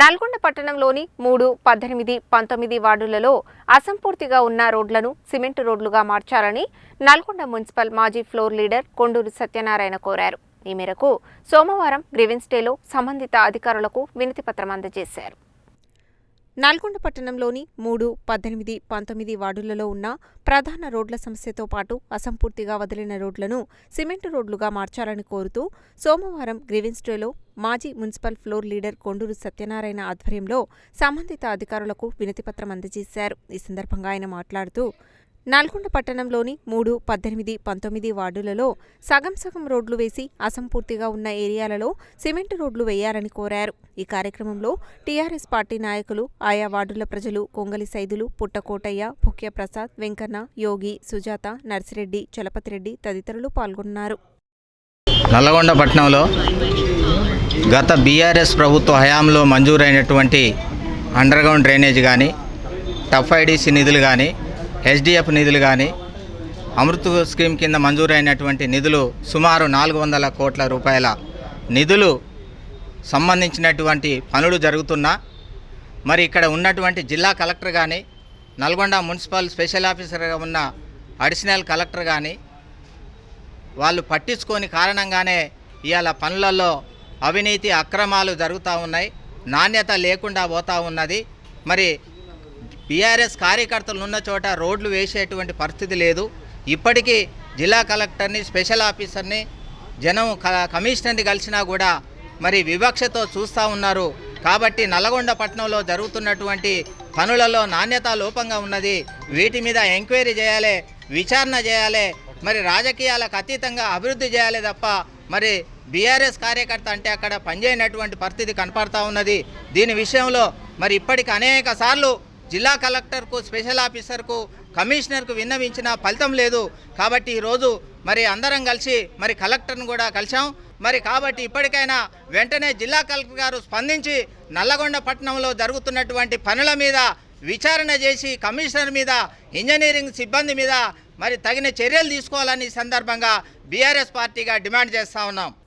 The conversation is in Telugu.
నల్గొండ పట్టణంలోని మూడు పద్దెనిమిది పంతొమ్మిది వార్డులలో అసంపూర్తిగా ఉన్న రోడ్లను సిమెంట్ రోడ్లుగా మార్చాలని నల్గొండ మున్సిపల్ మాజీ ఫ్లోర్ లీడర్ కొండూరు సత్యనారాయణ కోరారు. ఈ మేరకు సోమవారం గ్రివెన్స్ డేలో సంబంధిత అధికారులకు వినతిపత్రం అందజేశారు. నల్గొండ పట్టణంలోని మూడు పద్దెనిమిది పంతొమ్మిది వార్డులలో ఉన్న ప్రధాన రోడ్ల సమస్యతో పాటు అసంపూర్తిగా వదిలిన రోడ్లను సిమెంటు రోడ్లుగా మార్చాలని కోరుతూ సోమవారం గ్రీవెన్స్ డేలో మాజీ municipal floor leader Konduru Satyanarayana ఆధ్వర్యంలో సంబంధిత అధికారులకు వినతిపత్రం అందజేశారు. ఈ సందర్భంగా ఆయన మాట్లాడుతూ నల్గొండ పట్టణంలోని మూడు పద్దెనిమిది పంతొమ్మిది వార్డులలో సగం సగం రోడ్లు వేసి అసంపూర్తిగా ఉన్న ఏరియాలలో సిమెంట్ రోడ్లు వేయాలని కోరారు. ఈ కార్యక్రమంలో టీఆర్ఎస్ పార్టీ నాయకులు ఆయా వార్డుల ప్రజలు కొంగలి సైదులు పుట్టకోటయ్య భుక్యప్రసాద్ వెంకన్న యోగి సుజాత నర్సిరెడ్డి చలపతిరెడ్డి తదితరులు పాల్గొన్నారు. నల్లగొండ పట్టణంలో గత బీఆర్ఎస్ ప్రభుత్వ హయాంలో మంజూరైనటువంటి అండర్గ్రౌండ్ డ్రైనేజ్ కానీ టఫ్ ఐడిసి నిధులు కానీ హెచ్డిఎఫ్ నిధులు కానీ అమృత్ స్కీమ్ కింద మంజూరైనటువంటి నిధులు సుమారు నాలుగు వందల కోట్ల రూపాయల నిధులు సంబంధించినటువంటి పనులు జరుగుతున్నా మరి ఇక్కడ ఉన్నటువంటి జిల్లా కలెక్టర్ కానీ నల్గొండ మున్సిపల్ స్పెషల్ ఆఫీసర్గా ఉన్న అడిషనల్ కలెక్టర్ కానీ వాళ్ళు పట్టించుకోని కారణంగానే ఇవాళ పనులలో అవినీతి అక్రమాలు జరుగుతూ ఉన్నాయి నాణ్యత లేకుండా పోతూ ఉన్నది. మరి బీఆర్ఎస్ కార్యకర్తలు ఉన్న చోట రోడ్లు వేసేటువంటి పరిస్థితి లేదు. ఇప్పటికీ జిల్లా కలెక్టర్ని స్పెషల్ ఆఫీసర్ని జనం క- కమిషనర్ని కలిసినా కూడా మరి వివక్షతో చూస్తూ ఉన్నారు. కాబట్టి నల్గొండ పట్టణంలో జరుగుతున్నటువంటి పనులలో నాణ్యత లోపంగా ఉన్నది. వీటి మీద ఎంక్వైరీ చేయాలి విచారణ చేయాలి మరి రాజకీయాలకు అతీతంగా అభివృద్ధి చేయాలి తప్ప మరి బీఆర్ఎస్ కార్యకర్త అంటే అక్కడ పనిచేయనటువంటి పరిస్థితి కనపడతా ఉన్నది. దీని విషయంలో మరి ఇప్పటికి అనేక సార్లు జిల్లా కలెక్టర్కు స్పెషల్ ఆఫీసర్కు కమిషనర్కు విన్నవించిన ఫలితం లేదు. కాబట్టి ఈరోజు మరి అందరం కలిసి మరి కలెక్టర్ను కూడా కలిసాం మరి కాబట్టి ఇప్పటికైనా వెంటనే జిల్లా కలెక్టర్ గారు స్పందించి నల్లగొండ పట్టణంలో జరుగుతున్నటువంటి పనుల మీద విచారణ చేసి కమిషనర్ మీద ఇంజనీరింగ్ సిబ్బంది మీద మరి తగిన చర్యలు తీసుకోవాలని సందర్భంగా బీఆర్ఎస్ పార్టీగా డిమాండ్ చేస్తా ఉన్నాం.